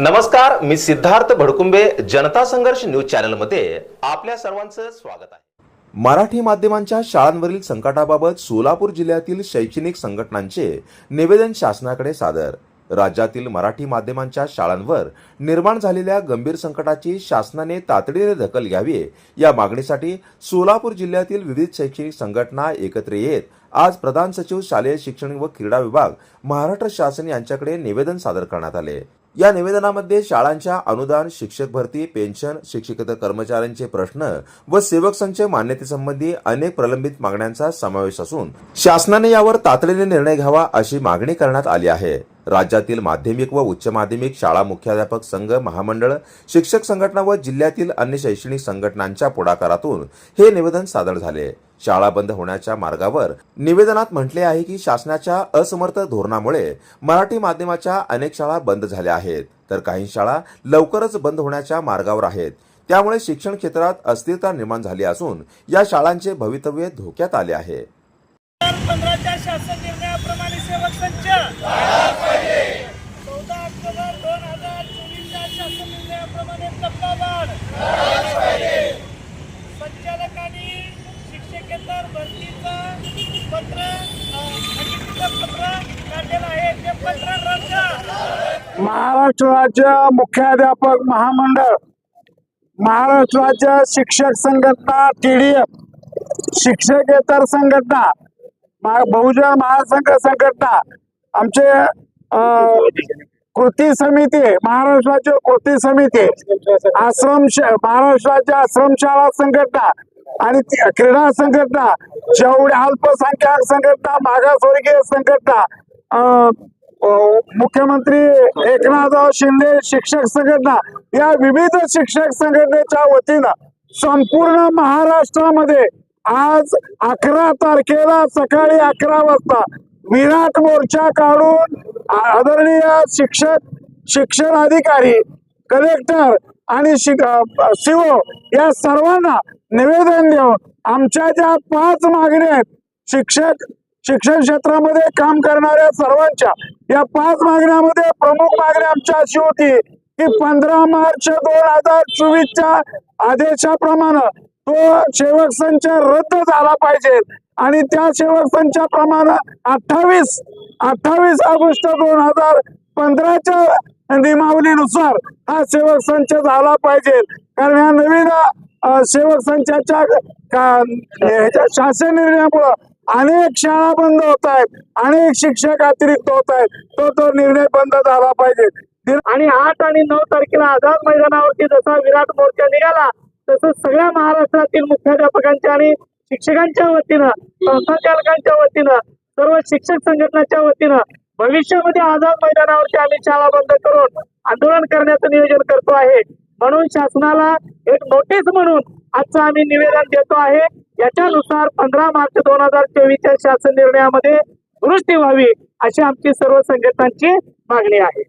नमस्कार मी सिद्धार्थ भडकुंबे जनता संघर्ष न्यूज चॅनलमध्ये आपल्या सर्वांचं स्वागत आहे. मराठी माध्यमांच्या शाळांवरील संकटाबाबत सोलापूर जिल्ह्यातील शैक्षणिक संघटनांचे निवेदन शासनाकडे सादर. राज्यातील मराठी माध्यमांच्या शाळांवर निर्माण झालेल्या गंभीर संकटाची शासनाने तातडीने दखल घ्यावी या मागणीसाठी सोलापूर जिल्ह्यातील विविध शैक्षणिक संघटना एकत्र येत आज प्रधान सचिव शालेय शिक्षण व क्रीडा विभाग महाराष्ट्र शासन यांच्याकडे निवेदन सादर करण्यात आले. या निवेदनामध्ये शाळांच्या अनुदान शिक्षक भरती पेन्शन शिक्षकेतर कर्मचाऱ्यांचे प्रश्न व सेवक संच मान्यतेसंबंधी अनेक प्रलंबित मागण्यांचा समावेश असून शासनाने यावर तातडीने निर्णय घ्यावा अशी मागणी करण्यात आली आहे. राज्यातील माध्यमिक व उच्च माध्यमिक शाळा मुख्याध्यापक संघ महामंडळ शिक्षक संघटना व जिल्ह्यातील अन्य शैक्षणिक संघटनांच्या पुढाकारातून हे निवेदन सादर झाले. शाळा बंद होण्याच्या मार्गावर निवेदनात म्हटले आहे की शासनाच्या असमर्थ धोरणामुळे मराठी माध्यमाच्या अनेक शाळा बंद झाल्या आहेत. तर काही शाळा लवकरच बंद होण्याच्या मार्गावर आहेत. त्यामुळे शिक्षण क्षेत्रात अस्थिरता निर्माण झाली असून या शाळांचे भवितव्य धोक्यात आले आहे. पंधराच्या शासन निर्णयाप्रमाणे सेवक संच. चौदा ऑक्टोबर दोन हजार चोवीसच्या शासन निर्णयाप्रमाणे संचालकांनी शिक्षकेतर भरतीचं पत्र पत्र काढलेलं आहे. ते पत्र रद्द. महाराष्ट्र राज्य मुख्याध्यापक महामंडळ महाराष्ट्र राज्य शिक्षक संघटना टीडीएफ शिक्षकेतर संघटना बहुजन महासंघ संघटना आमचे अं, कृती समिती महाराष्ट्र कृती समिती आश्रम महाराष्ट्राच्या आश्रमशाळा संघटना आणि क्रीडा संघटना जेवढ्या अल्पसंख्याक संघटना मागासवर्गीय संघटना अं, मुख्यमंत्री एकनाथराव शिंदे शिक्षक संघटना या विविध शिक्षक संघटनेच्या वतीनं संपूर्ण महाराष्ट्रामध्ये आज अकरा तारखेला सकाळी अकरा वाजता विराट मोर्चा काढून आदरणीय शिक्षक शिक्षण अधिकारी कलेक्टर आणि सीओ या सर्वांना निवेदन देऊन आमच्या ज्या पाच मागण्या आहेत शिक्षक शिक्षण क्षेत्रामध्ये काम करणाऱ्या सर्वांच्या या पाच मागण्यामध्ये प्रमुख मागणी आमच्या अशी होती की पंधरा मार्च दोन हजार चोवीसच्या आदेशाप्रमाणे तो सेवक संच रद्द झाला पाहिजे. आणि त्या सेवक संचाप्रमाणे अठ्ठावीस अठ्ठावीस ऑगस्ट दोन हजार पंधराच्या नियमावलीनुसार हा सेवक संच झाला पाहिजे. कारण या नवीन सेवक संचाच्या ह्याच्या शासन निर्णयामुळं अनेक शाळा बंद होत आहेत. अनेक शिक्षक अतिरिक्त होत आहेत. तो तो निर्णय बंद झाला पाहिजे. आणि आठ आणि नऊ तारखेला आझाद मैदानावरती जसा विराट मोर्चा निघाला तसंच सगळ्या महाराष्ट्रातील मुख्याध्यापकांच्या आणि शिक्षकांच्या वतीनं संस्थाचालकांच्या वतीनं सर्व शिक्षक संघटनाच्या वतीनं भविष्यामध्ये आझाद मैदानावरती आम्ही शाळा बंद करून आंदोलन करण्याचं नियोजन करतो आहे. म्हणून शासनाला एक नोटीस म्हणून आजचं आम्ही निवेदन देतो आहे. याच्यानुसार पंधरा मार्च दोन हजार चोवीसच्या शासन निर्णयामध्ये दुरुस्ती व्हावी अशी आमची सर्व संघटनांची मागणी आहे.